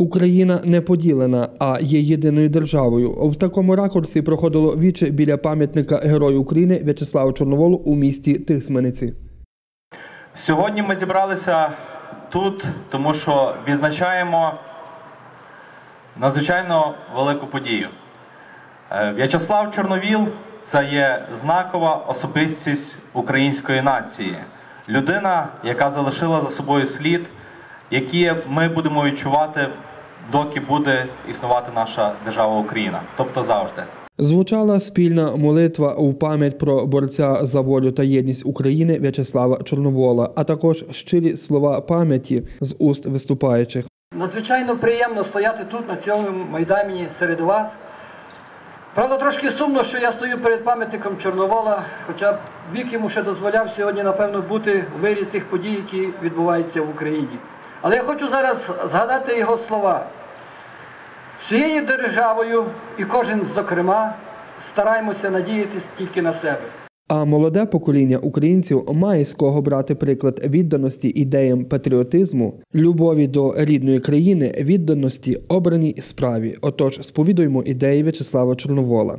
Україна не поділена, а є єдиною державою. В такому ракурсі проходило віче біля пам'ятника Герою України В'ячеславу Чорноволу у місті Тисмениці. Сьогодні ми зібралися тут, тому що відзначаємо надзвичайно велику подію. Е, В'ячеслав Чорновіл це є знакова особистість української нації, людина, яка залишила за собою слід, який ми будемо відчувати, доки буде існувати наша держава Україна, тобто завжди. Звучала спільна молитва у пам'ять про борця за волю та єдність України В'ячеслава Чорновола, а також щирі слова пам'яті з уст виступаючих. Надзвичайно приємно стояти тут, на цьому майдані серед вас. Правда, трошки сумно, що я стою перед пам'ятником Чорновола, хоча б вік йому ще дозволяв сьогодні, напевно, бути у вирі цих подій, які відбуваються в Україні. Але я хочу зараз згадати його слова. Всією державою і кожен, зокрема, стараємося надіятися тільки на себе. А молоде покоління українців має з кого брати приклад відданості ідеям патріотизму, любові до рідної країни, відданості обраній справі. Отож, сповідуємо ідеї В'ячеслава Чорновола.